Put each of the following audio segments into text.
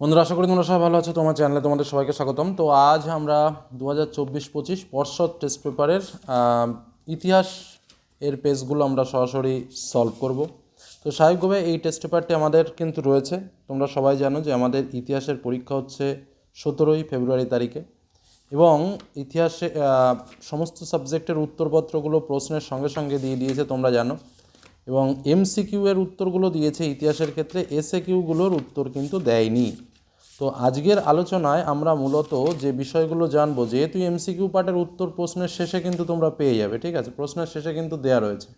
বন্ধুরা, আশা করি তোমরা সবাই ভালো আছো। তোমার চ্যানেলে তোমাদের সবাইকে স্বাগতম। তো আজ আমরা দু হাজার চব্বিশ পঁচিশ পর্ষদ টেস্ট পেপারের ইতিহাস এর পেজগুলো আমরা সরাসরি সলভ করব। তো স্বাভাবিকভাবে এই টেস্ট পেপারটি আমাদের কিন্তু রয়েছে। তোমরা সবাই জানো যে আমাদের ইতিহাসের পরীক্ষা হচ্ছে সতেরোই ফেব্রুয়ারি তারিখে এবং ইতিহাসে সমস্ত সাবজেক্টের উত্তরপত্রগুলো প্রশ্নের সঙ্গে সঙ্গে দিয়ে দিয়েছে তোমরা জানো। এবং এমসিকিউ এর উত্তরগুলো দিয়েছে ইতিহাসের ক্ষেত্রে এসএ কিউগুলোর উত্তর কিন্তু দেয়নি। তো আজকের আলোচনায় আমরা মূলত যে বিষয়গুলো জানব, যেহেতু এমসিকিউ পার্টের উত্তর প্রশ্নের শেষে কিন্তু তোমরা পেয়ে যাবে, ঠিক আছে? প্রশ্নের শেষে কিন্তু দেয়া রয়েছে।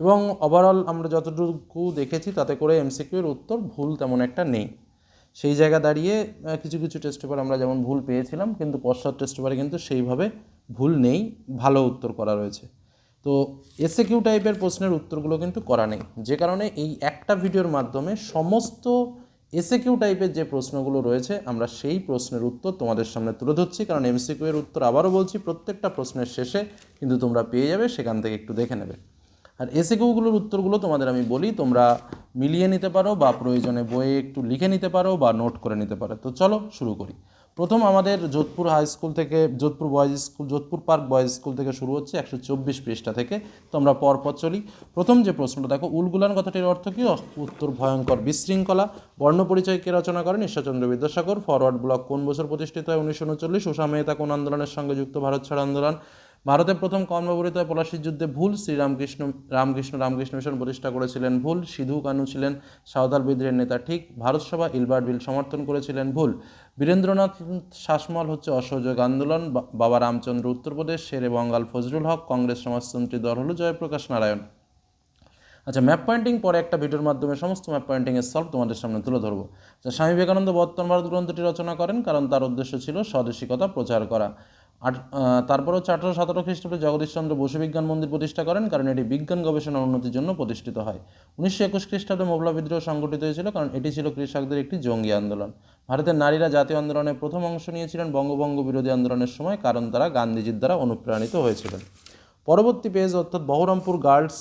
এবং ওভারঅল আমরা যতটুকু দেখেছি, তাতে করে এমসিকিউ এর উত্তর ভুল তেমন একটা নেই। সেই জায়গা দাঁড়িয়ে কিছু কিছু টেস্ট পেপার আমরা যেমন ভুল পেয়েছিলাম, কিন্তু পশ্চাৎ টেস্ট পেপারে কিন্তু সেইভাবে ভুল নেই, ভালো উত্তর করা রয়েছে। তো এসএ কিউ টাইপের প্রশ্নের উত্তরগুলো কিন্তু করা নেই। যে কারণে এই একটা ভিডিওর মাধ্যমে সমস্ত এসএ কিউ টাইপের যে প্রশ্নগুলো রয়েছে, আমরা সেই প্রশ্নের উত্তর তোমাদের সামনে তুলে ধরছি। কারণ এমসিকিউ এর উত্তর আবারও বলছি, প্রত্যেকটা প্রশ্নের শেষে কিন্তু তোমরা পেয়ে যাবে, সেখান থেকে একটু দেখে নেবে। আর এসএকিউগুলোর উত্তরগুলো তোমাদের আমি বলি, তোমরা মিলিয়ে নিতে পারো বা প্রয়োজনে বইয়ে একটু লিখে নিতে পারো বা নোট করে নিতে পারো। তো চলো শুরু করি। প্রথম আমাদের যোধপুর হাই স্কুল থেকে, Jodhpur boys school Jodhpur park boys school থেকে শুরু হচ্ছে একশো চব্বিশ পৃষ্ঠা থেকে। তো আমরা পরপর চলি। প্রথম যে প্রশ্নটা, দেখো, উলগুলান কথাটির অর্থ কী? উত্তর ভয়ঙ্কর বিশৃঙ্খলা। বর্ণপরিচয় কে রচনা করেন ঈশ্বরচন্দ্র বিদ্যাসাগর। ফরওয়ার্ড ব্লক কোন বছর প্রতিষ্ঠিত হয়? উনিশশো উনচল্লিশ। উষা মেহতা কোন আন্দোলনের সঙ্গে যুক্ত? ভারত ছাড় আন্দোলন। ভারতের প্রথম কর্মবরিত পলাশির যুদ্ধে ভুল শ্রীরামকৃষ্ণ রামকৃষ্ণ রামকৃষ্ণ মিশন প্রতিষ্ঠা করেছিলেন ভুল। সিধু কানু ছিলেন সাঁওতাল বিদ্রোহের নেতা। ঠিক ভারত সভা ইলবার্ট বিল সমর্থন করেছিলেন ভুল। বীরেন্দ্রনাথ শাসমল হচ্ছে অসহযোগ আন্দোলন। বাবা রামচন্দ্র উত্তরপ্রদেশ শেরে বঙ্গাল ফজলুল হক কংগ্রেস সমাজতন্ত্রী দল হল জয়প্রকাশ নারায়ণ। আচ্ছা ম্যাপ পয়েন্টিং পরে একটা ভিডিওর মাধ্যমে সমস্ত ম্যাপ পয়েন্টিংয়ের সলভ তোমাদের সামনে তুলে ধরবো। আচ্ছা, স্বামী বিবেকানন্দ বর্তমান ভারত গ্রন্থটি রচনা করেন কারণ তার উদ্দেশ্য ছিল স্বদেশিকতা প্রচার করা। আর তারপর হচ্ছে সতেরো খ্রিস্টাব্দে জগদীশচন্দ্র বসু বিজ্ঞান মন্দির প্রতিষ্ঠা করেন, কারণ এটি বিজ্ঞান গবেষণার উন্নতির জন্য প্রতিষ্ঠিত হয়। উনিশশো একুশ খ্রিস্টাব্দে মোবলা বিদ্রোহ সংগঠিত হয়েছিল, কারণ এটি ছিল কৃষকদের একটি জঙ্গি আন্দোলন। ভারতের নারীরা জাতীয় আন্দোলনে প্রথম অংশ নিয়েছিলেন, বঙ্গভঙ্গ বিরোধী আন্দোলনের সময়, কারণ তারা গান্ধীজির দ্বারা অনুপ্রাণিত হয়েছিলেন। পরবর্তী পেজ অর্থাৎ বহরমপুর গার্লস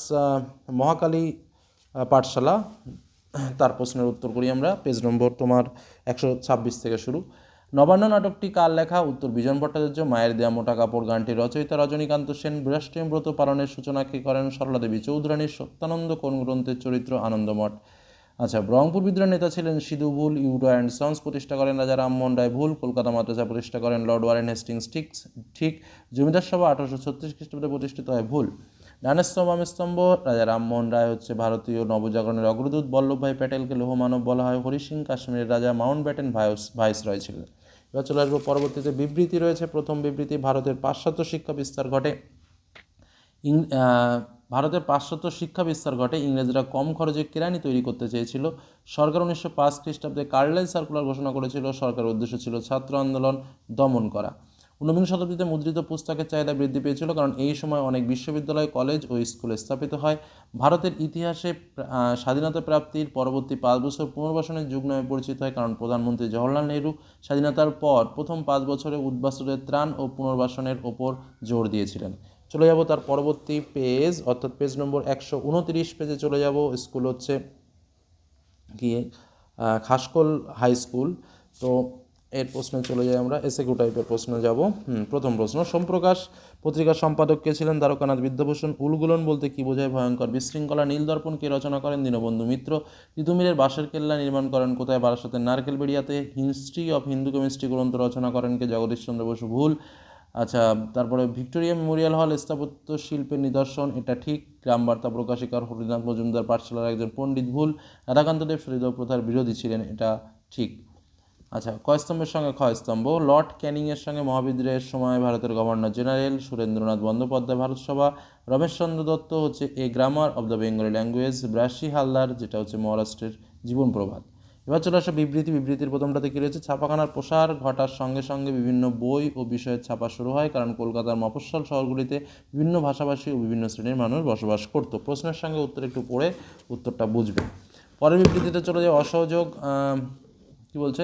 মহাকালী পাঠশালা। তার প্রশ্নের উত্তর করি আমরা। পেজ নম্বর তোমার একশো ছাব্বিশ থেকে শুরু। নবান্ন নাটকটি কার লেখা? উত্তর, বিজন ভট্টাচার্য, মায়ের দেয়া মোটা কাপড়, গানটি রচয়িতা রজনীকান্ত সেন বৃহস্পতি ব্রত পালনের সূচনা কে করেন? সরলা দেবী চৌধুরানীর সত্যানন্দ কোন গ্রন্থের চরিত্র? আনন্দমঠ। আচ্ছা ব্রহ্মপুর বিদ্রোহের নেতা ছিলেন সিধু ভুল ইউরো অ্যান্ড সন্স প্রতিষ্ঠা করেন রাজা রামমোহন রায় ভুল, কলকাতা মাদ্রাসা প্রতিষ্ঠা করেন লর্ড ওয়ারেন হেস্টিংস, ঠিক ঠিক, জমিদার সভা আঠারোশো ছত্রিশ খ্রিস্টাব্দে প্রতিষ্ঠিত হয় ভুল। ডানেস্তম্ভ বামেস্তম্ভ, রাজা রামমোহন রায় হচ্ছে ভারতীয় নবজাগরণের অগ্রদূত, বল্লভভাই প্যাটেলকে লোহমানব বলা হয় হরি সিং কাশ্মীরের রাজা Mountbatten vice viceroy ছিলেন। এবার চলে আসব, পরবর্তীতে বিবৃতি রয়েছে। প্রথম বিবৃতি, ভারতের পাশ্চাত্য শিক্ষা বিস্তার ঘটে। ভারতের পাশ্চাত্য শিক্ষা বিস্তার ঘটে। ইংরেজরা কম খরচে কেরানি তৈরি করতে চেয়েছিল। সরকার উনিশশো পাঁচ খ্রিস্টাব্দে কার্লাইল সার্কুলার ঘোষণা করেছিল। সরকারের উদ্দেশ্য ছিল ছাত্র আন্দোলন দমন করা। ঊনবিংশ শতাব্দীতে মুদ্রিত পুস্তকের চাহিদা বৃদ্ধি পেয়েছিল কারণ এই সময় অনেক বিশ্ববিদ্যালয়, কলেজ ও স্কুল স্থাপিত হয়। ভারতের ইতিহাসে স্বাধীনতা প্রাপ্তির পরবর্তী পাঁচ বছর পুনর্বাসনের যুগ নামে পরিচিত হয় কারণ প্রধানমন্ত্রী জওহরলাল নেহরু স্বাধীনতার পর প্রথম পাঁচ বছরে উদ্বাস্তুদের ত্রাণ ও পুনর্বাসনের ওপর জোর দিয়েছিলেন। চলে যাব তার পরবর্তী পেজ, অর্থাৎ পেজ নম্বর একশো উনতিরিশ পেজে চলে যাব। স্কুল হচ্ছে গিয়ে খাসকোল হাই স্কুল। তো এর প্রশ্নে চলে যাই আমরা এসএকিউ টাইপের প্রশ্নে যাব। প্রথম প্রশ্ন, সোমপ্রকাশ, পত্রিকার সম্পাদক কে ছিলেন? দ্বারকানাথ বিদ্যাভূষণ, উলগুলন বলতে কি বোঝায়? ভয়ঙ্কর, বিশৃঙ্খলা, নীলদর্পণ কে রচনা করেন? দীনবন্ধু মিত্র, তিতুমিরের বাঁশের কেল্লা নির্মাণ করেন কোথায়? বারাসাতের নারকেল বেড়িয়াতে হিস্ট্রি অফ হিন্দু কেমিস্ট্রি গ্রন্থ রচনা করেন কে? জগদীশচন্দ্র বসু, ভুল। আচ্ছা তারপরে ভিক্টোরিয়া মেমোরিয়াল হল স্থাপত্য শিল্পের নিদর্শন, এটা ঠিক। গ্রাম বার্তা প্রকাশিকার হরিনাথ মজুমদার পাঠশালার একজন পণ্ডিত, ভুল। রাধাকান্ত দেব সরিদব প্রথার বিরোধী ছিলেন, এটা ঠিক। আচ্ছা কয়স্তম্ভের সঙ্গে ক্ষয়স্তম্ভ? লর্ড ক্যানিংয়ের সঙ্গে মহাবিদ্রোহের সময় ভারতের গভর্নর জেনারেল সুরেন্দ্রনাথ বন্দ্যোপাধ্যায় ভারত সভা রমেশচন্দ্র দত্ত হচ্ছে a grammar of the Bengali language Brassey Halhed, যেটা হচ্ছে মহারাষ্ট্রের জীবন প্রভাত এবার চলে আসে বিবৃতি, বিবৃতির প্রথমটাতে কী রয়েছে? ছাপাখানার প্রসার ঘটার সঙ্গে সঙ্গে বিভিন্ন বই ও বিষয়ের ছাপা শুরু হয়, কারণ কলকাতার মফস্বল শহরগুলিতে বিভিন্ন ভাষাভাষী ও বিভিন্ন শ্রেণির মানুষ বসবাস করতো। প্রশ্নের সঙ্গে উত্তর একটু পড়ে উত্তরটা বুঝবে। পরের বিবৃতিতে চলে যায় অসহযোগ কি বলছে?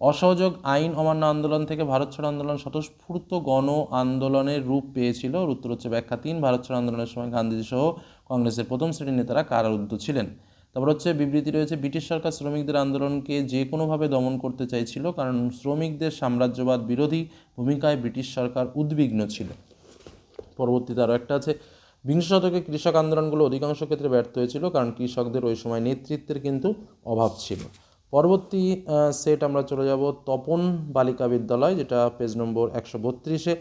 অসহযোগ আইন অমান্য আন্দোলন থেকে ভারত ছাড়ো আন্দোলন স্বতঃস্ফূর্ত গণ আন্দোলনের রূপ পেয়েছিল। উত্তর হচ্ছে ব্যাখ্যা তিন, ভারত ছাড়ো আন্দোলনের সময় গান্ধীজি সহ কংগ্রেসের প্রথম শ্রেণির নেতারা কারারুদ্ধ ছিলেন। তারপর হচ্ছে বিবৃতি রয়েছে, ব্রিটিশ সরকার শ্রমিকদের আন্দোলনকে যে কোনোভাবে দমন করতে চাইছিল, কারণ শ্রমিকদের সাম্রাজ্যবাদ বিরোধী ভূমিকায় ব্রিটিশ সরকার উদ্বিগ্ন ছিল। পরবর্তীতে আরও একটা আছে, বিংশ শতকে কৃষক আন্দোলনগুলো অধিকাংশ ক্ষেত্রে ব্যর্থ হয়েছিল, কারণ কৃষকদের ওই সময় নেতৃত্বের কিন্তু অভাব ছিল। পরবর্তী সেট আমরা চলে যাব তপন বালিকা বিদ্যালয়, যেটা পেজ নম্বর একশো বত্রিশে।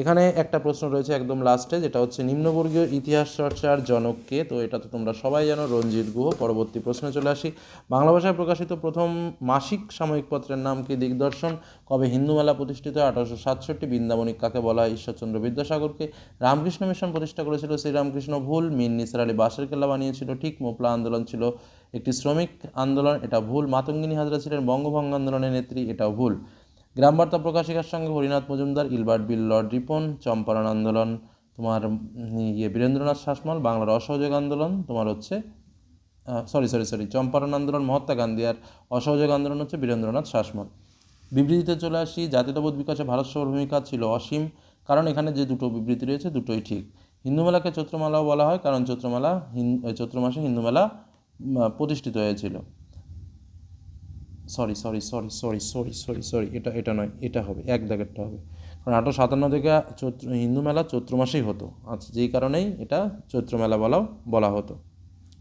এখানে একটা প্রশ্ন রয়েছে একদম লাস্টে যেটা হচ্ছে নিম্নবর্গীয় ইতিহাস চর্চার জনককে। তো এটা তো তোমরা সবাই জানো, রঞ্জিত গুহ। পরবর্তী প্রশ্নে চলে আসি। বাংলা ভাষায় প্রকাশিত প্রথম মাসিক সাময়িক পত্রের নাম কি? দিগদর্শন। কবে হিন্দু মেলা প্রতিষ্ঠিত? আঠারোশো সাতষট্টি। বৃন্দাবনিক কাকে বলা হয়? ঈশ্বরচন্দ্র বিদ্যাসাগরকে। রামকৃষ্ণ মিশন প্রতিষ্ঠা করেছিল শ্রীরামকৃষ্ণ ভুল। মিন নিসার আলী বাসের কেল্লা বানিয়েছিল। ঠিক মোপলা আন্দোলন ছিল একটি শ্রমিক আন্দোলন এটা ভুল। মাতঙ্গিনী হাজরা ছিলেন বঙ্গভঙ্গ আন্দোলনের নেত্রী এটাও ভুল। গ্রাম বার্তা প্রকাশিকার সঙ্গে Harinath Majumdar Ilbert Bill Lord Ripon Champaran আন্দোলন। তোমার ইয়ে বীরেন্দ্রনাথ শাসমল বাংলার অসহযোগ আন্দোলন। তোমার হচ্ছে সরি সরি সরি চম্পারণ আন্দোলন মহাত্মা গান্ধী আর অসহযোগ আন্দোলন হচ্ছে বীরেন্দ্রনাথ শাসমল। বিবৃতিতে চলে আসি জাতীয়তাবোধ বিকাশে ভারত সভর ভূমিকা ছিল অসীম কারণ এখানে যে দুটো বিবৃতি রয়েছে দুটোই ঠিক। হিন্দু মেলাকে চৈত্রমেলাও বলা হয় কারণ চৈত্রমেলা চৈত্র মাসে হিন্দু মেলা উম, প্রতিষ্ঠিত হয়েছিল। Sorry sorry sorry sorry sorry sorry sorry এটা এটা নয়, এটা হবে, এক দাগেরটা হবে। কারণ আঠারো সাতান্ন থেকে চৈত্র, হিন্দু মেলা চৈত্র মাসেই হতো। আচ্ছা যেই কারণেই এটা চৈত্র মেলা বলাও, বলা হতো।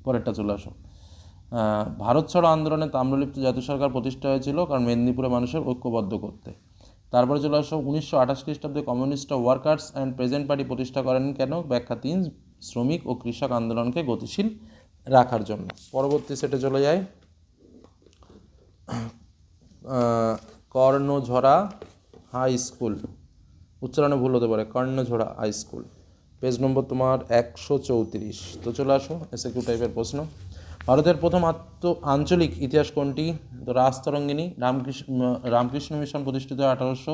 পরেরটা চলে আসো। ভারত ছাড়ো আন্দোলনে তাম্রলিপ্ত জাতীয় সরকার প্রতিষ্ঠা হয়েছিল কারণ মেদিনীপুরে মানুষের ঐক্যবদ্ধ করতে। তারপরে চলে আসো, উনিশশো আঠাশ খ্রিস্টাব্দে Communist Workers and Peasants Party প্রতিষ্ঠা করেন কেন? ব্যাখ্যা তিন শ্রমিক ও কৃষক আন্দোলনকে গতিশীল রাখার জন্য। পরবর্তী সেটে চলে যায় কর্ণঝরা হাই স্কুল। উচ্চারণে ভুল হতে পারে। Karnajhora High School. Page number তোমার একশো চৌত্রিশ। তো চলে আসো এসে কিউ টাইপের প্রশ্ন। ভারতের প্রথম আত্ম, আঞ্চলিক ইতিহাস কোনটি? তো রাজতরঙ্গিনী রামকৃষ্ণ রামকৃষ্ণ মিশন প্রতিষ্ঠিত আঠারোশো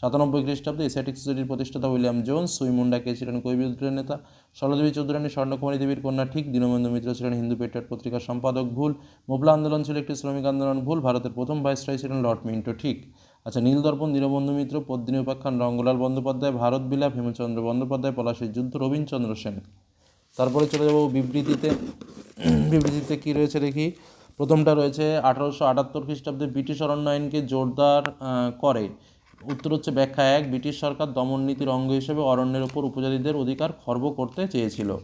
সাতানব্বই খ্রিস্টাব্দে এসিয়াটিক সোসাইটির প্রতিষ্ঠাতা উইলিয়াম জোন্স, সুইমুন্ডা কে ছিলেন কৈবিদ্রের নেতা। সরলাদেবী চৌধুরানী, স্বর্ণকুমারী দেবীর কন্যা ঠিক, দীনবন্ধু মিত্র ছিলেন হিন্দু পেট্রিয়ট পত্রিকার সম্পাদক ভুল, মোবলা আন্দোলন ছিল একটি শ্রমিক আন্দোলন ভুল, ভারতের প্রথম ভাইসরয় ছিলেন লর্ড মিন্টো ঠিক। আচ্ছা নীলদর্পণ, দীনবন্ধু মিত্র, পদ্মিনী উপাখ্যান, রঙ্গলাল বন্দ্যোপাধ্যায়, ভারত বিলাপ, হেমচন্দ্র বন্দ্যোপাধ্যায়, পলাশীর যুদ্ধ, রবীন্দ্রচন্দ্র সেন। তারপরে চলে যাব বিবৃতিতে। বিবৃতিতে কি রয়েছে দেখি? প্রথমটা রয়েছে, আঠারোশো আটাত্তর খ্রিস্টাব্দে ব্রিটিশ অরণ্য আইনকে জোরদার করে। উত্তর হচ্ছে ব্যাখ্যা এক, ব্রিটিশ সরকার দমন নীতির অঙ্গ হিসেবে অরণ্যের ওপর উপজাতিদের অধিকার খর্ব করতে চেয়েছিল।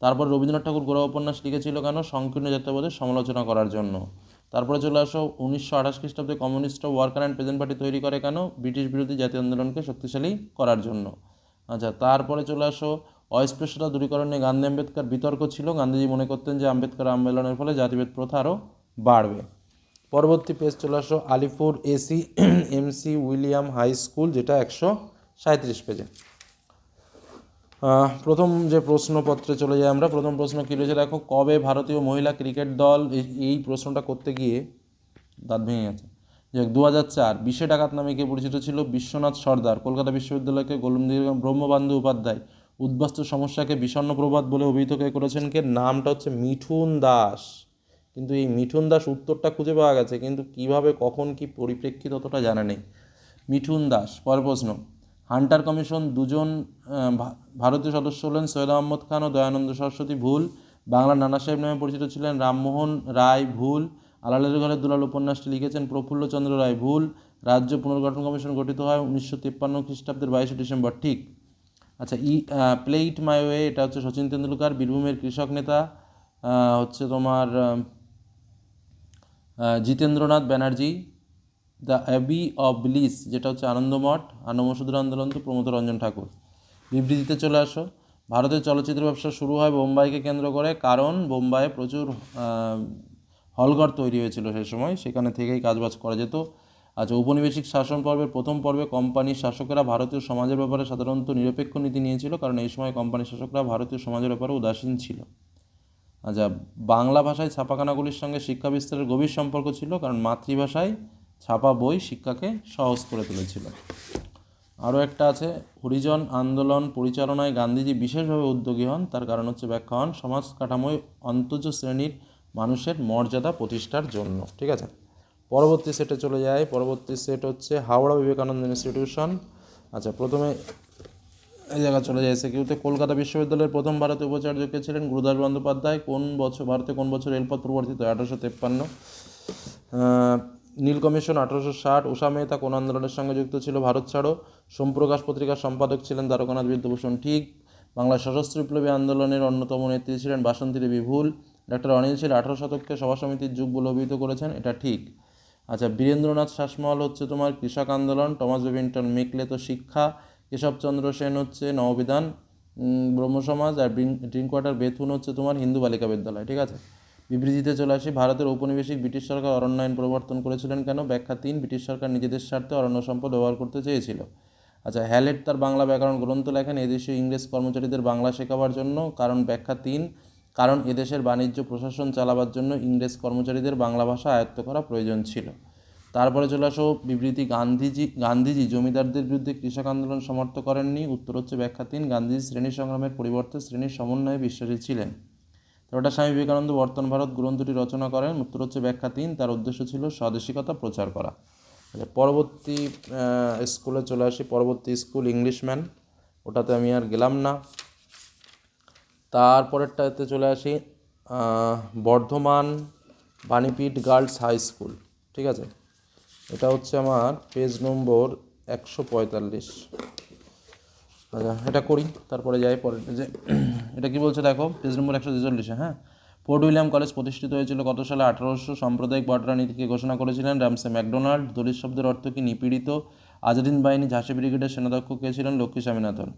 তারপর রবীন্দ্রনাথ ঠাকুর গোড়া উপন্যাস লিখেছিল কেন? সংকীর্ণ জাতীয়বাদের সমালোচনা করার জন্য। তারপরে চলে আসো, উনিশশো আঠাশ খ্রিস্টাব্দে Communist Worker and Peasants Party তৈরি করে কেন? ব্রিটিশ বিরোধী জাতীয় আন্দোলনকে শক্তিশালী করার জন্য। আচ্ছা তারপরে চলে আসো, অস্পৃশ্যতা দূরীকরণে গান্ধী আম্বেদকর বিতর্ক ছিল। গান্ধীজি মনে করতেন যে আম্বেদকর আন্দোলনের ফলে জাতিভেদ প্রথা আরও বাড়বে। পরবর্তী পেজ চলে আসো, Alipur AC MC William High School যেটা একশো সাঁত্রিশ পেজে প্রথম যে প্রশ্নপত্রে চলে যাই আমরা, প্রথম প্রশ্ন কী রয়েছে দেখো, কবে ভারতীয় মহিলা ক্রিকেট দল এই- প্রশ্নটা করতে গিয়ে দাঁত ভেঙে গেছে। যে দু হাজার চার বিশে ডাকাত নামে কে পরিচিত ছিল বিশ্বনাথ সর্দার, কলকাতা বিশ্ববিদ্যালয়কে গোলমদির ব্রহ্মবান্ধু উপাধ্যায়। উদ্বাস্তু সমস্যাকে বিষণ্ণ প্রবাদ বলে অভিহিত করেছেন কে? নামটা হচ্ছে মিঠুন দাস। কিন্তু এই মিঠুন দাস উত্তরটা খুঁজে পাওয়া গেছে, কিন্তু কীভাবে, কখন, কি পরিপ্রেক্ষিত অতটা জানা নেই। মিঠুন দাস পরের প্রশ্ন হান্টার কমিশন দুজন ভারতীয় সদস্য হলেন সৈয়দ আহমদ খান ও দয়ানন্দ সরস্বতী ভুল। বাংলার নানা সাহেব নামে পরিচিত ছিলেন রামমোহন রায় ভুল। আলালের ঘরের দুলাল উপন্যাসটি লিখেছেন প্রফুল্লচন্দ্র রায় ভুল। রাজ্য পুনর্গঠন কমিশন গঠিত হয় উনিশশো তিপ্পান্ন খ্রিস্টাব্দের বাইশে ডিসেম্বর, ঠিক। আচ্ছা ই প্লেইট মাই ওয়ে, এটা হচ্ছে সচিন তেন্ডুলকার, বীরভূমের কৃষক নেতা হচ্ছে তোমার Jitendranath Banerjee, The Abbey of Bliss যেটা হচ্ছে আনন্দমঠ, আনন্দমসুদর আন্দোলন তো প্রমোদ রঞ্জন ঠাকুর। বিবৃতিতে চলে আসো। ভারতের চলচ্চিত্র ব্যবসা শুরু হয় বোম্বাইকে কেন্দ্র করে, কারণ বোম্বাইয়ে প্রচুর হলঘর তৈরি হয়েছিল সেই সময়, সেখানে থেকেই কাজবাজ করা যেত। আচ্ছা ঔপনিবেশিক শাসন পর্বের প্রথম পর্বে কোম্পানির শাসকেরা ভারতীয় সমাজের ব্যাপারে সাধারণত নিরপেক্ষ নীতি নিয়েছিল, কারণ এই সময় কোম্পানির শাসকরা ভারতীয় সমাজের ব্যাপারে উদাসীন ছিল। আচ্ছা বাংলা ভাষায় ছাপাখানাগুলির সঙ্গে শিক্ষা বিস্তারের গভীর সম্পর্ক ছিল কারণ মাতৃভাষায় ছাপা বই শিক্ষাকে সহজ করে তুলেছিল। আরও একটা আছে, হরিজন আন্দোলন পরিচালনায় গান্ধীজি বিশেষভাবে উদ্যোগী হন। তার কারণ হচ্ছে ব্যাখ্যা হন, সমাজ কাঠামোয় অন্তজ শ্রেণির মানুষের মর্যাদা প্রতিষ্ঠার জন্য। ঠিক আছে? পরবর্তী সেটে চলে যায় পরবর্তী সেট হচ্ছে হাওড়া বিবেকানন্দ ইনস্টিটিউশন। আচ্ছা প্রথমে এই জায়গা চলে যায় এসএকিউতে কলকাতা বিশ্ববিদ্যালয়ের প্রথম ভারতীয় উপাচার্য কে ছিলেন গুরুদাস বন্দ্যোপাধ্যায়। কোন বছর, ভারতে কোন বছর রেলপথ প্রবর্তিত? আঠারোশো তেপ্পান্ন। নীল কমিশন আঠারোশো ষাট। উষা মেহতা কোন আন্দোলনের সঙ্গে যুক্ত ছিল? ভারত ছাড়ো। সোমপ্রকাশ পত্রিকার সম্পাদক ছিলেন দ্বারকানাথ বিদ্যাভূষণ ঠিক বাংলা সশস্ত্র বিপ্লবী আন্দোলনের অন্যতম নেত্রী ছিলেন বাসন্তী দেবী ভুল। ডক্টর অনিল শীল আঠারো শতককে সভা সমিতির যুগ বলে অভিহিত করেছেন। এটা ঠিক। আচ্ছা বীরেন্দ্রনাথ শাসমহল হচ্ছে তোমার কৃষক আন্দোলন। টমাস বেবিংটন মেকলে তো শিক্ষা। কেশবচন্দ্র সেন হচ্ছে নববিধান ব্রহ্মসমাজ আর ড্রিঙ্ক ওয়াটার বেথুন হচ্ছে তোমার হিন্দু বালিকা বিদ্যালয়, ঠিক আছে? বিবৃতিতে চলে আসি, ভারতের ঔপনিবেশিক ব্রিটিশ সরকার অরণ্যায়ন প্রবর্তন করেছিলেন কেন? ব্যাখ্যা তিন, ব্রিটিশ সরকার নিজেদের স্বার্থে অরণ্য সম্পদ ব্যবহার করতে চেয়েছিল। আচ্ছা হ্যালেট তার বাংলা ব্যাকরণ গ্রন্থ লেখেন এদেশীয় ইংরেজ কর্মচারীদের বাংলা শেখাবার জন্য। কারণ ব্যাখ্যা তিন, কারণ এদেশের বাণিজ্য, প্রশাসন চালাবার জন্য ইংরেজ কর্মচারীদের বাংলা ভাষা আয়ত্ত করা প্রয়োজন ছিল। তারপরে চলে আসো বিবৃতি গান্ধীজি গান্ধীজি জমিদারদের বিরুদ্ধে কৃষক আন্দোলন সমর্থ করেননি। উত্তর হচ্ছে ব্যাখ্যা তিন, গান্ধীজি শ্রেণি সংগ্রামের পরিবর্তে শ্রেণির সমন্বয়ে বিশ্বাসী ছিলেন। তারপরটা স্বামী বিবেকানন্দ বর্তমান ভারত গ্রন্থটি রচনা করেন। উত্তর হচ্ছে ব্যাখ্যা তিন, তার উদ্দেশ্য ছিল স্বদেশিকতা প্রচার করা। পরবর্তী স্কুলে চলে আসি, পরবর্তী স্কুল ইংলিশম্যান, ওটাতে আমি আর গেলাম না। তারপরেরটাতে চলে আসি Bardhaman Banipith Girls High School, ঠিক আছে? এটা হচ্ছে আমার পেজ নম্বর একশো পঁয়তাল্লিশ। আচ্ছা এটা করি, তারপরে যাই পরে যে, এটা কি বলছে দেখো পেজ নম্বর একশো ছেচল্লিশে হ্যাঁ? ফোর্ট উইলিয়াম কলেজ প্রতিষ্ঠিত হয়েছিল কত সালে? আঠারোশো সাম্প্রদায়িক বটরা নীতিকে ঘোষণা করেছিলেন র্যামসে ম্যাকডোনাল্ড। দলিত শব্দের অর্থ কি নিপীড়িত? আজাদিন বাহিনী, ঝাঁসি ব্রিগেডের সেনাধ্যক্ষ কে ছিলেন? লক্ষ্মী স্বামীনাথন।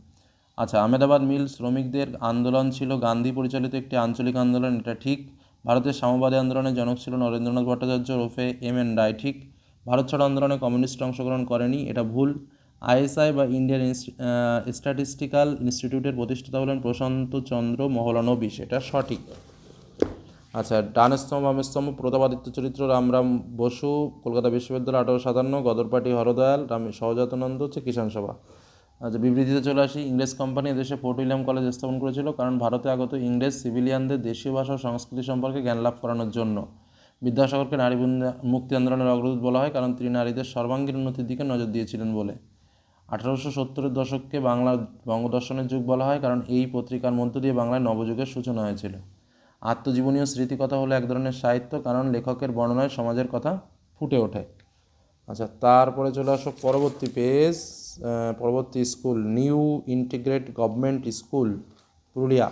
আচ্ছা আহমেদাবাদ মিল শ্রমিকদের আন্দোলন ছিল, গান্ধী পরিচালিত একটি আঞ্চলিক আন্দোলন, এটা ঠিক। ভারতের সাম্যবাদী আন্দোলনের জনক ছিল নরেন্দ্রনাথ ভট্টাচার্য ওরফে এম এন রায়, ঠিক। ভারত ছাড়ো আন্দোলনে কমিউনিস্ট অংশগ্রহণ করেনি, এটা ভুল। আইএসআই বা ইন্ডিয়ান স্ট্যাটিস্টিক্যাল ইনস্টিটিউটের প্রতিষ্ঠাতা হলেন প্রশান্ত চন্দ্র মহলানবিশ, এটা সঠিক। আচ্ছা ডানস্তম স্তম্ভ বাম স্তম্ভ প্রতাপাদিত্য চরিত্র রামরাম বসু, কলকাতা বিশ্ববিদ্যালয়, আঠারো সাতান্ন, গদরপাটি, হরদয়াল, রাম, সহজাতানন্দ, হচ্ছে কিষাণ সভা। আচ্ছা বিবৃতিতে চলে আসি, ইংরেজ কোম্পানি দেশে ফোর্ট উইলিয়াম কলেজ স্থাপন করেছিল কারণ ভারতে আগত ইংরেজ সিভিলিয়ানদের দেশীয় ভাষা ও সংস্কৃতি সম্পর্কে জ্ঞান লাভ করানোর জন্য। বিদ্যাসাগরকে নারী মুক্তি আন্দোলনের অগ্রদূত বলা হয় কারণ তিনি নারীদের সর্বাঙ্গীন উন্নতির দিকে নজর দিয়েছিলেন বলে। আঠারোশো সত্তরের দশককে বাংলা বঙ্গদর্শনের যুগ বলা হয় কারণ এই পত্রিকার মধ্য দিয়ে বাংলায় নবযুগের সূচনা হয়েছিল। আত্মজীবনীয় স্মৃতিকথা হলো এক ধরনের সাহিত্য কারণ লেখকের বর্ণনায় সমাজের কথা ফুটে ওঠে। আচ্ছা তারপরে চলে আসো পরবর্তী পেজ পরবর্তী school, New Integrate Government School, Purulia.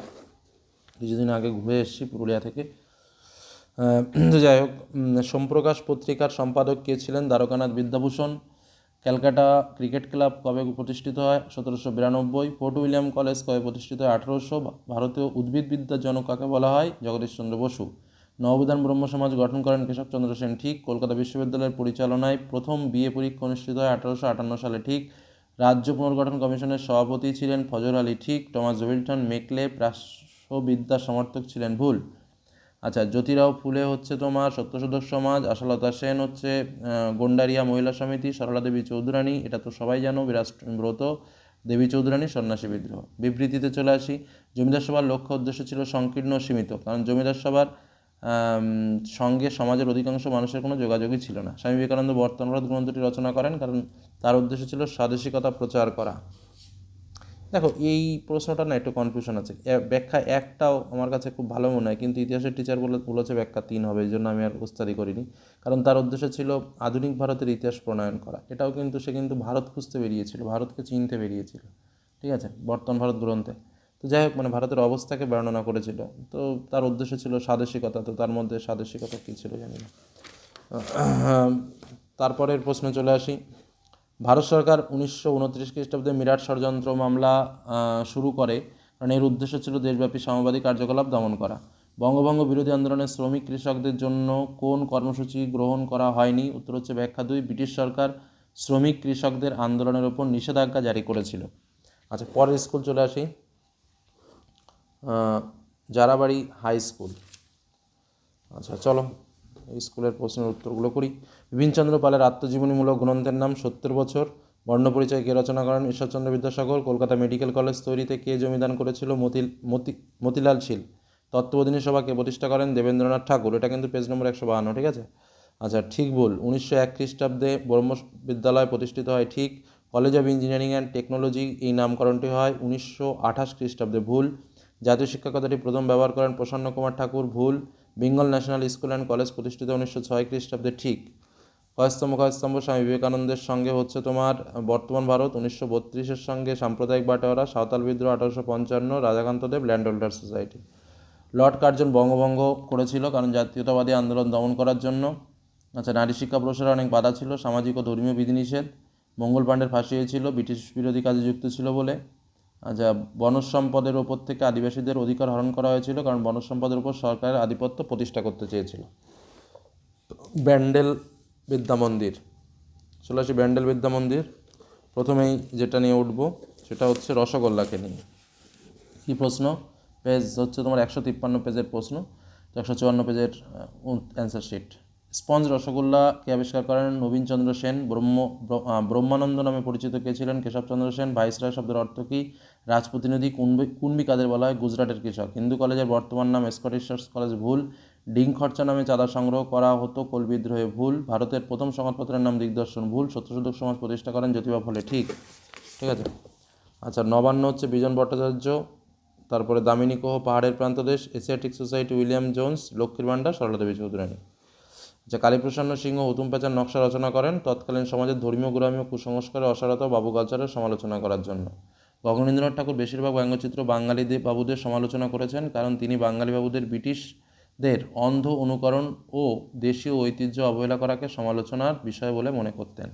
কিছুদিন আগে ঘুরে এসেছি পুরুলিয়া থেকে। তো যাই হোক সোমপ্রকাশ পত্রিকার সম্পাদক কে ছিলেন? Dwarkanath Vidyabhushan. Calcutta Cricket Club কবে প্রতিষ্ঠিত হয়? সতেরোশো বিরানব্বই। ফোর্ট উইলিয়াম কলেজ কবে প্রতিষ্ঠিত হয়? আঠারোশো। ভারতীয় উদ্ভিদবিদ্যার জনক কাকে বলা হয়? জগদীশচন্দ্র বসু। নববিধান ব্রহ্ম সমাজ গঠন করেন কেশবচন্দ্র সেন। ঠিক। কলকাতা বিশ্ববিদ্যালয়ের পরিচালনায় প্রথম বিএ পরীক্ষা অনুষ্ঠিত হয় আঠারোশো আটান্ন সালে। ঠিক। রাজ্য পুনর্গঠন কমিশনের সভাপতি ছিলেন ফজর আলী। ঠিক। টমাস জভিলটন মেকলে প্রাসবিদ্যা সমর্থক ছিলেন ভুল। আচ্ছা জ্যোতিরাও ফুলে হচ্ছে তোমার সত্যশোধক সমাজ, আশালতা সেন হচ্ছে গন্ডারিয়া মহিলা সমিতি, সরলা দেবী চৌধুরানী, এটা তো সবাই জানো, বিরাজ ব্রত, দেবী চৌধুরানী, সন্ন্যাসী বিদ্রোহ বিবৃতিতে চলে আসি, জমিদার সভার লক্ষ্য উদ্দেশ্য ছিল সংকীর্ণ সীমিত, কারণ জমিদার সভার সঙ্গে সমাজের অধিকাংশ মানুষের কোনো যোগাযোগই ছিল না। স্বামী বিবেকানন্দ বর্তমানভারত গ্রন্থটি রচনা করেন, কারণ তার উদ্দেশ্য ছিল স্বাদেশিকতা প্রচার করা। দেখো, এই প্রশ্নটা না একটু কনফিউশন আছে। ব্যাখ্যা একটাও আমার কাছে খুব ভালো মনে হয়, কিন্তু ইতিহাসের টিচার বলে, বলেছে ব্যাখ্যা তিন হবে, এই জন্য আমি আর উস্তাদি করিনি। কারণ তার উদ্দেশ্য ছিল আধুনিক ভারতের ইতিহাস প্রণয়ন করা। এটাও কিন্তু সে কিন্তু ভারত খুঁজতে বেরিয়েছিল, ভারতকে চিনতে বেরিয়েছিল। ঠিক আছে? বর্তমান ভারত গ্রন্থে। তো যাই হোক মানে ভারতের অবস্থাকে বর্ণনা করেছিল। তো তার উদ্দেশ্য ছিল স্বাদেশিকতা, তো তার মধ্যে স্বাদেশিকতা কী ছিল জানি না। তারপরের প্রশ্নে চলে আসি। ভারত সরকার উনিশশো উনত্রিশ খ্রিস্টাব্দে মিরাট ষড়যন্ত্র মামলা শুরু করে। কারণ এর উদ্দেশ্য ছিল দেশব্যাপী সাম্যবাদী কার্যকলাপ দমন করা। বঙ্গভঙ্গ বিরোধী আন্দোলনে শ্রমিক কৃষকদের জন্য কোন কর্মসূচি গ্রহণ করা হয়নি? উত্তর হচ্ছে ব্যাখ্যা দুই, ব্রিটিশ সরকার শ্রমিক কৃষকদের আন্দোলনের ওপর নিষেধাজ্ঞা জারি করেছিল। আচ্ছা পরের স্কুল চলে আসি। Jarabari High School. আচ্ছা চলো স্কুলের প্রশ্নের উত্তরগুলো করি। বিপিনচন্দ্র পালের আত্মজীবনীমূলক গ্রন্থের নাম সত্তর বছর। বর্ণপরিচয় কে রচনা করেন ঈশ্বরচন্দ্র বিদ্যাসাগর। কলকাতা মেডিকেল কলেজ তৈরিতে কে জমিদান করেছিল মতিল, মতি, মতিলাল শীল। তত্ত্ববোধিনী সভা কে প্রতিষ্ঠা করেন দেবেন্দ্রনাথ ঠাকুর। এটা কিন্তু পেজ নম্বর একশো বাহান্ন, ঠিক আছে? আচ্ছা ঠিক ভুল। উনিশশো এক খ্রিস্টাব্দে ব্রহ্ম বিদ্যালয় প্রতিষ্ঠিত হয়, ঠিক। College of Engineering and Technology এই নামকরণটি হয়। উনিশশো আঠাশ খ্রিস্টাব্দে, ভুল। জাতীয় শিক্ষা কথাটি প্রথম ব্যবহার করেন প্রসন্ন কুমার ঠাকুর, ভুল। Bengal National School and College প্রতিষ্ঠিত উনিশশো ছয় খ্রিস্টাব্দে, ঠিক। কয়স্তম্ভ কয়স্তম্ভ স্বামী বিবেকানন্দের সঙ্গে হচ্ছে তোমার বর্তমান ভারত উনিশশো বত্রিশের সঙ্গে সাম্প্রদায়িক বাটোয়ারা, সাঁওতাল বিদ্রোহ আঠারোশো পঞ্চান্ন, Radhakantadeb, Landholder Society. Lord Curzon বঙ্গভঙ্গ করেছিল কারণ জাতীয়তাবাদী আন্দোলন দমন করার জন্য। আচ্ছা নারী শিক্ষা প্রসারে অনেক বাধা ছিল, সামাজিক ও ধর্মীয় বিধিনিষেধ। মঙ্গল পাণ্ডের ফাঁসি হয়েছিল, ব্রিটিশ বিরোধী কাজে যুক্ত ছিল বলে। আচ্ছা বনজ সম্পদের ওপর থেকে আদিবাসীদের অধিকার হরণ করা হয়েছিল কারণ বনজ সম্পদের উপর সরকারের আধিপত্য প্রতিষ্ঠা করতে চেয়েছিল। ব্যান্ডেল বিদ্যা মন্দির। চলে আসি ব্যান্ডেল বিদ্যা মন্দির। প্রথমেই যেটা নিয়ে উঠবো, সেটা হচ্ছে রসগোল্লাকে নিয়ে। কী প্রশ্ন? পেজ হচ্ছে তোমার একশো তিপ্পান্ন পেজের প্রশ্ন। একশো চুয়ান্ন পেজের অ্যান্সার শিট স্পঞ্জ রসগোল্লাকে আবিষ্কার করেন নবীনচন্দ্র সেন, ব্রহ্ম ব্রহ্মানন্দ নামে পরিচিত কে ছিলেন? কেশবচন্দ্র সেন, ভাইসরয় শব্দের অর্থ কী? রাজপ্রতিনিধি কুনবি কুনবি কাদের বলা হয়? গুজরাটের কৃষক। হিন্দু কলেজের বর্তমান নাম স্কটিশ কলেজ ভুল। ডিং খরচা নামে চাঁদা সংগ্রহ করা হতো কোল বিদ্রোহে ভুল। ভারতের প্রথম সংবাদপত্রের নাম দিগদর্শন ভুল। সত্যশোধক সমাজ প্রতিষ্ঠা করেন জ্যোতিবা ফলে। ঠিক। ঠিক আছে? আচ্ছা নবান্ন হচ্ছে বিজন ভট্টাচার্য, তারপরে দামিনী কোহ, পাহাড়ের প্রান্তদেশ এশিয়াটিক সোসাইটি উইলিয়াম জোন্স, লক্ষ্মীর ভাণ্ডার সরলা দেবী চৌধুরানী। আচ্ছা কালীপ্রসন্ন সিংহ হুতুম পেঁচার নকশা রচনা করেন তৎকালীন সমাজের ধর্মীয় গোড়ামি ও কুসংস্কারে অসারতা বাবু কালচারের সমালোচনা করার জন্য। গগনেন্দ্রনাথ ঠাকুর বেশিরভাগ ব্যঙ্গচিত্র বাঙালিদের বাবুদের সমালোচনা করেছেন, কারণ তিনি বাঙালি বাবুদের ব্রিটিশদের অন্ধ অনুকরণ ও দেশীয় ঐতিহ্য অবহেলা করাকে সমালোচনার বিষয় বলে মনে করতেন।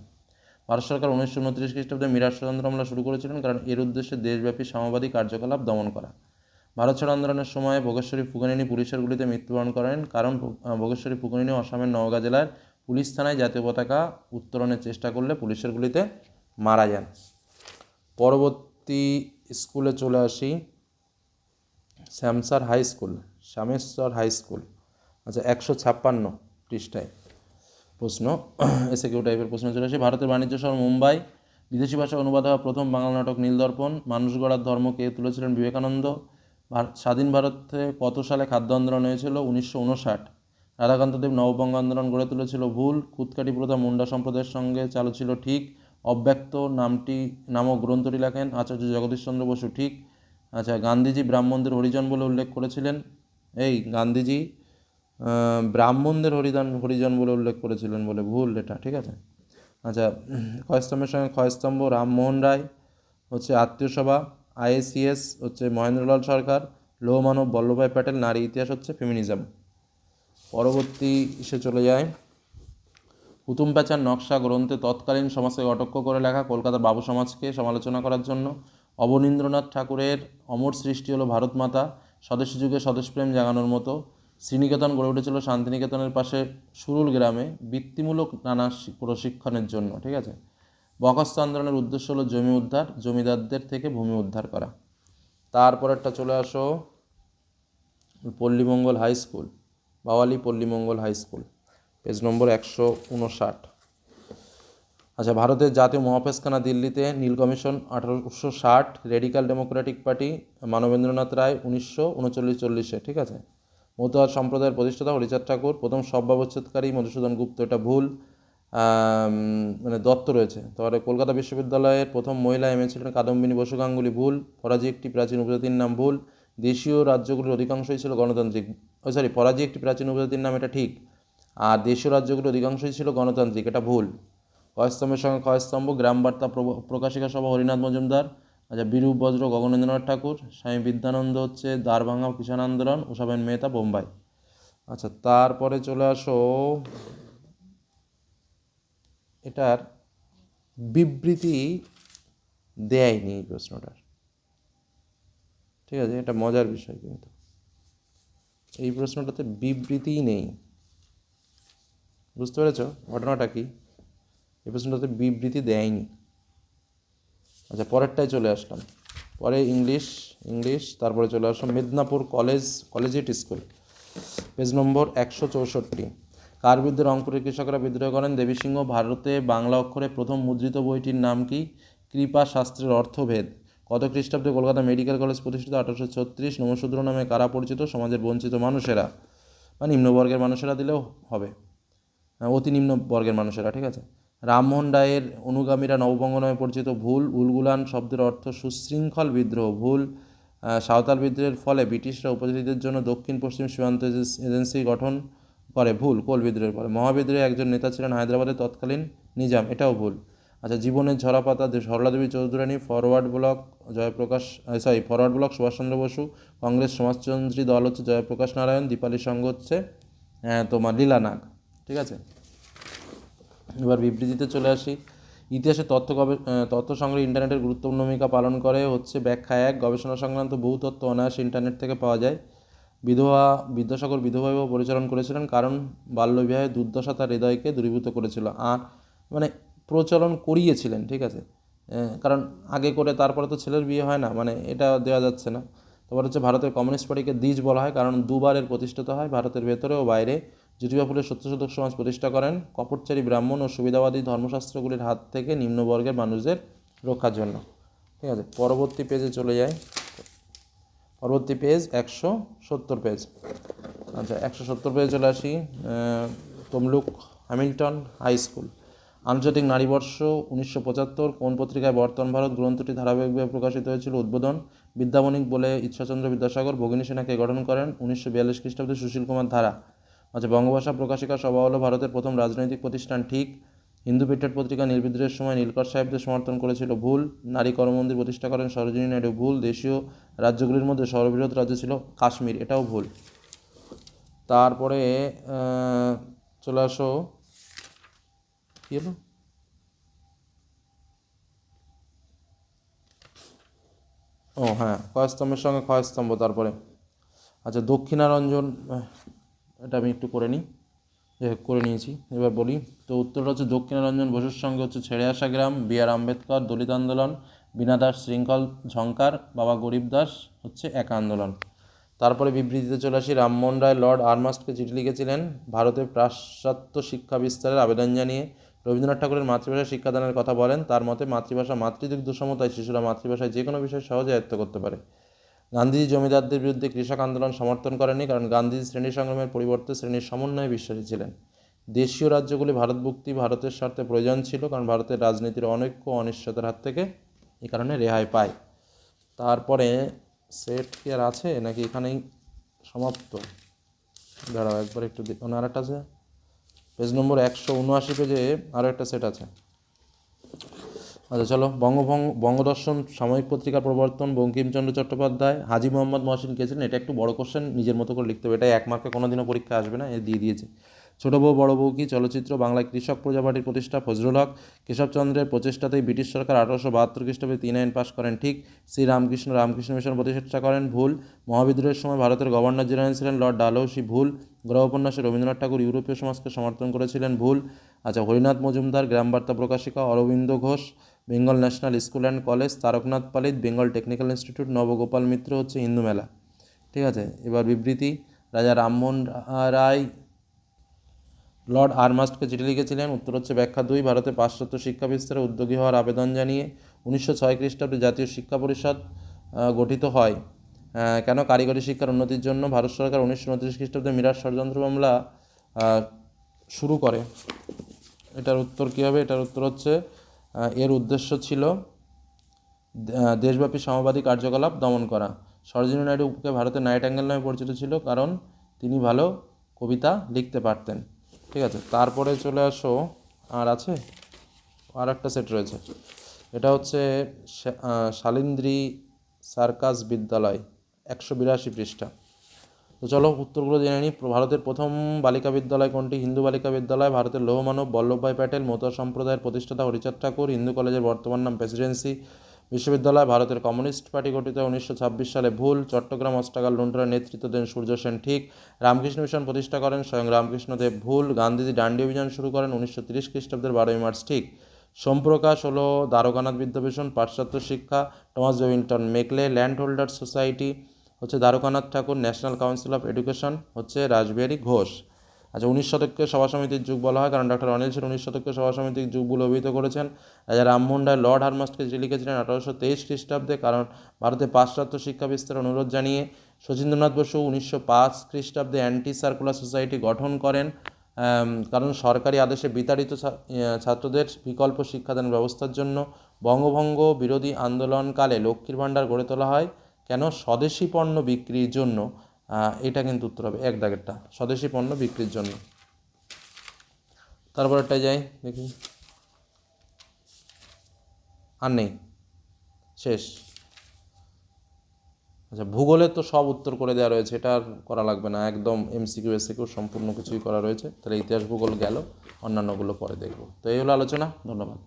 ভারত সরকার উনিশশো উনত্রিশ খ্রিস্টাব্দে মিরাট ষড়যন্ত্র হামলা শুরু করেছিলেন কারণ এর উদ্দেশ্যে দেশব্যাপী সামাবাদী কার্যকলাপ দমন করা। ভারত ছাড় আন্দোলনের সময় ভোগেশ্বরী ফুকনিনী পুলিশের গুলিতে মৃত্যুবরণ করেন কারণ ভোগেশ্বরী ফুকনিনী আসামের নওগাঁ জেলার পুলিশ থানায় জাতীয় পতাকা উত্তোলনের চেষ্টা করলে পুলিশের গুলিতে মারা যান। পরবর্তী স্কুলে চলে আসি Samsar High School. Shyameshwar High School আচ্ছা একশো ছাপ্পান্ন পৃষ্ঠায় প্রশ্ন। এসে কেউ টাইপের প্রশ্ন চলে আসে। ভারতের বাণিজ্য শহর মুম্বাই, বিদেশি ভাষা অনুবাদ হওয়া প্রথম বাংলা নাটক নীলদর্পণ, মানুষ গড়ার ধর্ম কে তুলেছিলেন বিবেকানন্দ? স্বাধীন ভারতে কত সালে খাদ্য আন্দোলন হয়েছিল? উনিশশো উনষাট। রাধাকান্তদেব নববঙ্গ আন্দোলন গড়ে তুলেছিল ভুল। কুতকাটি প্রথা মুন্ডা সম্প্রদায়ের সঙ্গে চালু ছিল ঠিক। অব্যক্ত নামটি নামক গ্রন্থটি লেখেন আচার্য জগদীশচন্দ্র বসু, ঠিক। আচ্ছা গান্ধীজি ব্রাহ্মণদের হরিজন বলে উল্লেখ করেছিলেন। এই গান্ধীজি ব্রাহ্মণদের হরিদান, হরিজন বলে উল্লেখ করেছিলেন বলে ভুল এটা, ঠিক আছে? আচ্ছা ক্ষয়স্তম্ভের সঙ্গে ক্ষয়স্তম্ভ, রামমোহন রায় হচ্ছে আত্মীয়সভা আইএসিএস হচ্ছে মহেন্দ্রলাল সরকার লৌহমানব বল্লভভাই প্যাটেল, নারী ইতিহাস হচ্ছে ফেমিনিজম। পরবর্তী সে চলে যায়। হুতুম প্যাচার নকশা গ্রন্থে তৎকালীন সমাজকে অটক্ষ করে লেখা কলকাতার বাবু সমাজকে সমালোচনা করার জন্য অবনীন্দ্রনাথ ঠাকুরের অমর সৃষ্টি হলো ভারত মাতা। স্বদেশ যুগে স্বদেশপ্রেম জাগানোর মতো শ্রীনিকেতন গড়ে উঠেছিল শান্তিনিকেতনের পাশে সুরুল গ্রামে বৃত্তিমূলক নানা প্রশিক্ষণের জন্য, ঠিক আছে? বকস্ত আন্দোলনের উদ্দেশ্য হলো জমি উদ্ধার, জমিদারদের থেকে ভূমি উদ্ধার করা। তারপরেরটা চলে আসো, Pallimangal High School, Bawali Pallimangal High School, page number একশো উনষাট। আচ্ছা ভারতের জাতীয় মহাপেশখানা দিল্লিতে নীল কমিশন আঠারোশো ষাট, Radical Democratic Party Manabendranath Roy উনিশশো উনচল্লিশ চল্লিশে, ঠিক আছে? মতুয়ার সম্প্রদায়ের প্রতিষ্ঠাতা হরিচাঁদ ঠাকুর, প্রথম সব্যবচ্ছেদকারী মধুসূদন গুপ্ত, এটা ভুল মানে দত্ত রয়েছে। তারপরে কলকাতা বিশ্ববিদ্যালয়ের প্রথম মহিলা এমএ ছিলেন কাদম্বিনী বসু গাঙ্গুলি, ভুল। ফরাজি একটি প্রাচীন উপজাতির নাম ভুল। দেশীয় রাজ্যগুলির অধিকাংশই ছিল গণতান্ত্রিক, ও সরি, ফরাজি একটি প্রাচীন উপজাতির নাম এটা ঠিক। আর দেশীয় রাজ্যগুলির অধিকাংশই ছিল গণতান্ত্রিক, এটা ভুল। কয়স্তম্ভের সঙ্গে কয়স্তম্ভ গ্রাম বার্তা প্রকাশিকা সভা, হরিনাথ মজুমদার আচ্ছা বিরূপ বজ্র, গগনেন্দ্রনাথ ঠাকুর, স্বামী বিদ্যানন্দ হচ্ছে দ্বারভাঙা কিষাণ আন্দোলন উষাবেন মেহতা, বোম্বাই। আচ্ছা তারপরে চলে আসো। এটার বিবৃতি দেয়নি এই প্রশ্নটার। ঠিক আছে, এটা মজার বিষয় কিন্তু। এই প্রশ্নটাতে বিবৃতিই নেই। বুঝতে পেরেছ? ঘটনাটা কি? এই প্রশ্নটাতে বিবৃতি দেয়নি। আচ্ছা পরেরটায় চলে আসলাম। পরে ইংলিশ ইংলিশ তারপরে চলে আসলাম Medinipur College Collegiate School. Page number একশো চৌষট্টি। কার বিরুদ্ধে রংপুরের কৃষকরা বিদ্রোহ করেন? দেবী সিংহ ভারতে বাংলা অক্ষরে প্রথম মুদ্রিত বইটির নাম কি? কৃপা শাস্ত্রের অর্থভেদ। কত খ্রিস্টাব্দে কলকাতা মেডিকেল কলেজ প্রতিষ্ঠিত? আঠারোশো ছত্রিশ। নমশূদ্র নামে কারা পরিচিত? সমাজের বঞ্চিত মানুষেরা। বা নিম্নবর্গের মানুষেরা দিলেও হবে। হ্যাঁ, অতি নিম্ন বর্গের মানুষেরা ঠিক আছে? রামমোহন রায়ের অনুগামীরা নববঙ্গ নামে পরিচিত ভুল উলগুলান শব্দের অর্থ সুশৃঙ্খল বিদ্রোহ, ভুল সাঁওতাল বিদ্রোহের ফলে ব্রিটিশরা উপজাতিদের জন্য দক্ষিণ পশ্চিম সীমান্ত এজেন্স- গঠন করে ভুল, কোল বিদ্রোহের ফলে। মহাবিদ্রোহে একজন নেতা ছিলেন হায়দ্রাবাদের তৎকালীন নিজাম, এটাও ভুল। আচ্ছা জীবনের Jharapata Saraladebi Chaudhurani, Forward Bloc Jayaprakash sorry Forward Bloc Subhashchandra Basu, Congress সমাজচন্দ্রী দল হচ্ছে জয়প্রকাশ নারায়ণ, দীপালি সংঘ হচ্ছে তোমার লীলা নাগ, ঠিক আছে? এবার বিবৃতিতে চলে আসি। ইতিহাসে তথ্য গবে তথ্য সংগ্রহে ইন্টারনেটের গুরুত্বপূর্ণ ভূমিকা পালন করে হচ্ছে ব্যাখ্যা এক, গবেষণা সংক্রান্ত বহু তথ্য অনায়াসে ইন্টারনেট থেকে পাওয়া যায়। বিধবা, বিদ্যাসাগর বিধবা বিবাহ পরিচালন করেছিলেন, কারণ বাল্যবিবাহে দুর্দশা তার হৃদয়কে দূরীভূত করেছিল। আর মানে প্রচলন করিয়েছিলেন, ঠিক আছে? কারণ আগে করে তারপরে তো ছেলের বিয়ে হয় না মানে এটা দেওয়া যাচ্ছে না। তারপর হচ্ছে ভারতের কমিউনিস্ট পার্টিকে দ্বিজ বলা হয়, কারণ দুবারের প্রতিষ্ঠিত হয় ভারতের ভেতরে ও বাইরে। জ্যোতিবা ফুলে সত্যশোধক সমাজ প্রতিষ্ঠা করেন। কপটচারী ব্রাহ্মণ ও সুবিধাবাদী ধর্মশাস্ত্রগুলির হাত থেকে নিম্নবর্গের মানুষদের রক্ষার জন্য। ঠিক আছে, পরবর্তী পেজে চলে যায় পরবর্তী পেজ একশো সত্তর পেজ আচ্ছা একশো সত্তর পেজে চলে আসি তমলুক হ্যামিল্টন হাই স্কুল। আন্তর্জাতিক নারী বর্ষ উনিশশো পঁচাত্তর, কোন পত্রিকায় বর্তমান ভারত গ্রন্থটি ধারাবাহিকভাবে প্রকাশিত হয়েছিল? উদ্বোধন বিদ্যাবণিক বলে ঈশ্বরচন্দ্র বিদ্যাসাগর, ভগিনী সেনাকে গঠন করেন উনিশশো বিয়াল্লিশ খ্রিস্টাব্দে সুশীল কুমার ধারা। আচ্ছা বঙ্গভাষা প্রকাশিকা সভা হলো ভারতের প্রথম রাজনৈতিক প্রতিষ্ঠান, ঠিক। হিন্দু পেটেট পত্রিকা নির্বিদ্রোহের সময় নীলকর সাহেবদের সমর্থন করেছিল, ভুল। নারী কর্মমন্দির প্রতিষ্ঠা করেন সরোজিনী নাইডু, ভুল। দেশীয় রাজ্যগুলির মধ্যে সর্ববৃহৎ রাজ্য ছিল কাশ্মীর, এটাও ভুল। তারপরে চলে আসো। কি হলো? ও হ্যাঁ ক্ষয়স্তম্ভের সঙ্গে ক্ষয়স্তম্ভ, তারপরে। আচ্ছা দক্ষিণারঞ্জন এটা আমি একটু করে নিই। করে নিয়েছি। এবার বলি, তো উত্তরটা হচ্ছে দক্ষিণারঞ্জন বসুর সঙ্গে হচ্ছে ছেড়ে আসা গ্রাম, বি আর আম্বেদকর, দলিত আন্দোলন বীণা দাস, শৃঙ্খল ঝঙ্কার বাবা গরিব দাস হচ্ছে একা আন্দোলন। তারপরে বিবৃতিতে চলে আসি রামমোহন রায়, লর্ড আর্মাস্টকে চিঠি লিখেছিলেন ভারতের পাশ্চাত্য শিক্ষা বিস্তারের আবেদন জানিয়ে। রবীন্দ্রনাথ ঠাকুরের মাতৃভাষায় শিক্ষাদানের কথা বলেন, তার মতে মাতৃভাষা মাতৃদুগ্ধ সমতায় শিশুরা মাতৃভাষায় যে কোনো বিষয় সহজে আয়ত্ত করতে পারে। গান্ধীজি জমিদারদের বিরুদ্ধে কৃষক আন্দোলন সমর্থন করেনি কারণ গান্ধীজি শ্রেণি সংগ্রামের পরিবর্তে শ্রেণির সমন্বয়ে বিশ্বাসী ছিলেন। দেশীয় রাজ্যগুলি ভারতভুক্তি ভারতের স্বার্থে প্রয়োজন ছিল কারণ ভারতের রাজনীতির অনৈক্য অনিশ্চয়তার হাত থেকে এই কারণে রেহাই পায়। তারপরে সেট কি আর আছে? নাকি এখানেই সমাপ্ত? দাঁড়াও, একবার একটু দেখুন আর একটা আছে। পেজ নম্বর একশো উনআশি পেজে আরও একটা সেট আছে। আচ্ছা চলো। বঙ্গভঙ্গ বঙ্গদর্শন সাময়িক পত্রিকার প্রবর্তন বঙ্কিমচন্দ্র চট্টোপাধ্যায়, হাজি মোহাম্মদ মহসিন কে ছিলেন এটা একটু বড় কোশ্চেন নিজের মতো করে লিখতে হবে। এটা এক মার্কে কোনোদিনও পরীক্ষা আসবে না, এ দিয়ে দিয়েছে। ছোট বউ, বড় বউ কি? চলচ্চিত্র, বাংলায় কৃষক প্রজাপাটির প্রতিষ্ঠা, ফজলুল হক। কেশবচন্দ্রের প্রচেষ্টাতেই ব্রিটিশ সরকার আঠারোশো বাহাত্তর খ্রিস্টাব্দে তিন আইন পাশ করেন, ঠিক? শ্রী রামকৃষ্ণ রামকৃষ্ণ মিশন প্রতিষ্ঠা করেন, ভুল। মহাবিদ্রোহের সময় ভারতের গভর্নর জেনারেল ছিলেন লর্ড ডালহৌসি, ভুল। গ্রহ উপন্যাসে রবীন্দ্রনাথ ঠাকুর ইউরোপীয় সমাজকে সমর্থন করেছিলেন, ভুল। আচ্ছা Harinath Majumdar Gram Barta Prakashika, Aurobindo Ghosh. Bengal National School and College, Taraknath Palit, Bengal Technical Institute, Nabagopal Mitra হচ্ছে হিন্দু মেলা। ঠিক আছে? এবার বিবৃতি, রাজা রামমোহন রায়, লর্ড আর্মাস্টকে চিঠি লিখেছিলেন, উত্তর হচ্ছে ব্যাখ্যা দুই, ভারতে পাশ্চাত্য শিক্ষা বিস্তারে উদ্যোগী হওয়ার আবেদন জানিয়ে উনিশশো ছয় খ্রিস্টাব্দে জাতীয় শিক্ষা পরিষদ গঠিত হয়। কেন কারিগরি শিক্ষার উন্নতির জন্য ভারত সরকার উনিশশো উনত্রিশ খ্রিস্টাব্দে মিরাট ষড়যন্ত্র মামলা শুরু করে? এটার উত্তর কী হবে? এটার উত্তর হচ্ছে এর উদ্দেশ্য ছিল দেশব্যাপী সাম্যবাদী কার্যকলাপ দমন করা। সরোজিনী নাইডুকে ভারতের নাইট অ্যাঙ্গেল নামে পরিচিত ছিল, কারণ তিনি ভালো কবিতা লিখতে পারতেন। ঠিক আছে, তারপরে চলে আসো, আর আছে? আর একটা সেট রয়েছে। এটা হচ্ছে শালিন্দ্রী সার্কাস বিদ্যালয়, একশো বিরাশি পৃষ্ঠা। তো চলো উত্তরগুলো জেনে নিই। ভারতের প্রথম বালিকা বিদ্যালয় কোনটি? হিন্দু বালিকা বিদ্যালয়, ভারতের লৌহমানব বল্লভভাই প্যাটেল, মতুয়া সম্প্রদায়ের প্রতিষ্ঠাতা হরিচাঁদ ঠাকুর, হিন্দু কলেজের বর্তমান নাম প্রেসিডেন্সি বিশ্ববিদ্যালয়, ভারতের কমিউনিস্ট পার্টি গঠিত উনিশশো ছাব্বিশ সালে ভুল, চট্টগ্রাম অস্ট্রাগাল লুন্টনের নেতৃত্ব দেন সূর্য সেন ঠিক, রামকৃষ্ণ মিশন প্রতিষ্ঠা করেন স্বয়ং রামকৃষ্ণদেব ভুল, গান্ধীজি ডান্ডি অভিযান শুরু করেন উনিশশো তিরিশ খ্রিস্টাব্দের বারোই মার্চ ঠিক, সোমপ্রকাশ হলো দ্বারকানাথ বিদ্যাভূষণ, পাশ্চাত্য শিক্ষা, Thomas Babington Macaulay Landholder Society হচ্ছে Dwarkanath Tagore National Council of Education হচ্ছে রাসবিহারী ঘোষ। আচ্ছা উনিশ শতককে সভা সমিতির যুগ বলা হয়, কারণ ডক্টর অনিল সেন উনিশ শতককে সভা সমিতির যুগ বলে অভিহিত করেছেন। রাজা রামমোহন রায় লর্ড হারমাস্টকে চিঠি লিখেছিলেন আঠারোশো তেইশ খ্রিস্টাব্দে, কারণ ভারতে পাশ্চাত্য শিক্ষা বিস্তারের অনুরোধ জানিয়ে শচীন্দ্রনাথ বসু উনিশশো পাঁচ খ্রিস্টাব্দে অ্যান্টি সার্কুলার সোসাইটি গঠন করেন। কারণ সরকারি আদেশে বিতাড়িত ছাত্রদের বিকল্প শিক্ষাদান ব্যবস্থার জন্য বঙ্গভঙ্গ বিরোধী আন্দোলনকালে লক্ষ্মীর ভাণ্ডার গড়ে তোলা হয়। কেন স্বদেশি পণ্য বিক্রির জন্য এটা কিন্তু উত্তর হবে এক দাগেরটা, স্বদেশি পণ্য বিক্রির জন্য। তারপরটাই যাই, দেখি। আর নেই। শেষ। আচ্ছা ভূগোলের তো সব উত্তর করে দেওয়া রয়েছে, এটা আর করা লাগবে না, একদম এমসিকিউ এসিকিউ সম্পূর্ণ কিছুই করা রয়েছে। তাহলে ইতিহাস, ভূগোল গেল, অন্যান্যগুলো পরে দেখব। তো এই হলো আলোচনা, ধন্যবাদ।